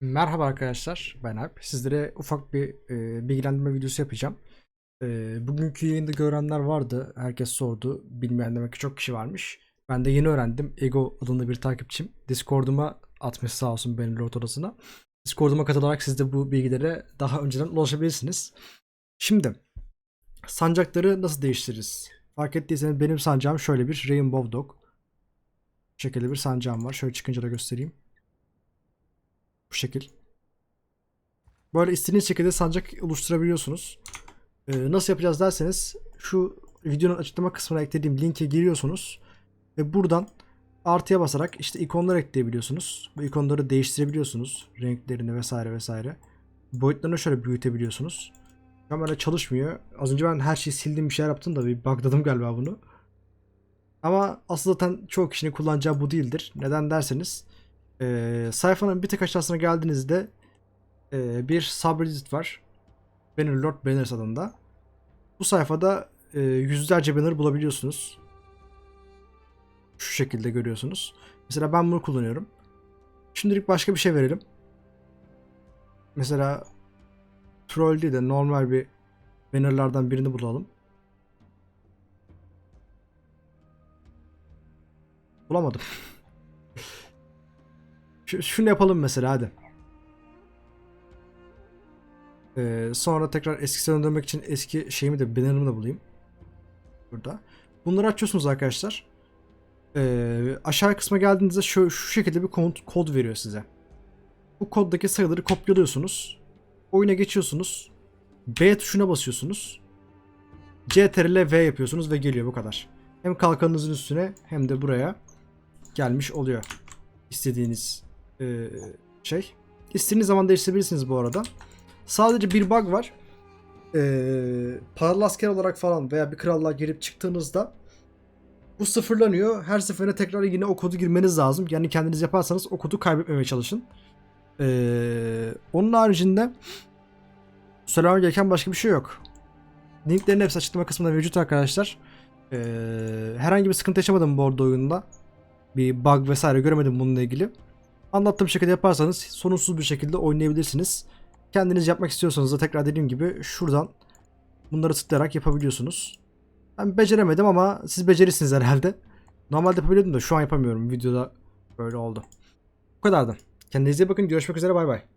Merhaba arkadaşlar, ben Alp. Sizlere ufak bir e, bilgilendirme videosu yapacağım. E, bugünkü yayında görenler vardı, herkes sordu. Bilmeyen demek ki çok kişi varmış. Ben de yeni öğrendim. Ego adında bir takipçim. Discord'uma atmış sağ olsun benim Lord odasına. Discord'uma katılarak siz de bu bilgilere daha önceden ulaşabilirsiniz. Şimdi, sancakları nasıl değiştiririz? Fark ettiyseniz benim sancağım şöyle bir Rainbow Dog. Bu şekilde bir sancağım var. Şöyle çıkınca da göstereyim. Bu şekil. Böyle istediğiniz şekilde sancak oluşturabiliyorsunuz. Ee, nasıl yapacağız derseniz şu videonun açıklama kısmına eklediğim linke giriyorsunuz ve buradan artıya basarak işte ikonlar ekleyebiliyorsunuz. Bu ikonları değiştirebiliyorsunuz. Renklerini vesaire vesaire. Boyutlarını şöyle büyütebiliyorsunuz. Kamera çalışmıyor. Az önce ben her şeyi sildim bir şeyler yaptım da bir bugladım galiba bunu. Ama asıl zaten çoğu kişinin kullanacağı bu değildir. Neden derseniz ee, sayfanın bir tık aşağısına geldiğinizde e, bir subreddit var. Bannerlord Banners adında. Bu sayfada e, yüzlerce banner bulabiliyorsunuz. Şu şekilde görüyorsunuz. Mesela ben bunu kullanıyorum. Şimdilik başka bir şey verelim. Mesela troll değil de normal bir bannerlardan birini bulalım. Bulamadım. Şu, şunu yapalım mesela hadi. Ee, sonra tekrar eskisine dönmek için eski şeyimi de banner'ımı da bulayım. Burada. Bunları açıyorsunuz arkadaşlar. Ee, aşağı kısma geldiğinizde şu, şu şekilde bir kod, kod veriyor size. Bu koddaki sayıları kopyalıyorsunuz. Oyuna geçiyorsunuz. B tuşuna basıyorsunuz. CTRL V yapıyorsunuz ve geliyor bu kadar. Hem kalkanınızın üstüne hem de buraya gelmiş oluyor. İstediğiniz e, şey. İstediğiniz zaman değiştirebilirsiniz bu arada. Sadece bir bug var. E, paralı asker olarak falan veya bir krallığa girip çıktığınızda bu sıfırlanıyor. Her seferinde tekrar yine o kodu girmeniz lazım. Yani kendiniz yaparsanız o kodu kaybetmemeye çalışın. E, onun haricinde söylemem gereken başka bir şey yok. Linklerin hepsi açıklama kısmında mevcut arkadaşlar. E, herhangi bir sıkıntı yaşamadım bu arada oyunda. Bir bug vesaire göremedim bununla ilgili. Anlattığım şekilde yaparsanız sorunsuz bir şekilde oynayabilirsiniz. Kendiniz yapmak istiyorsanız da tekrar dediğim gibi şuradan bunları tıklayarak yapabiliyorsunuz. Ben beceremedim ama siz becerirsiniz herhalde. Normalde yapabiliyordum da şu an yapamıyorum. Videoda böyle oldu. Bu kadardı. Kendinize iyi bakın. Görüşmek üzere. Bay bay.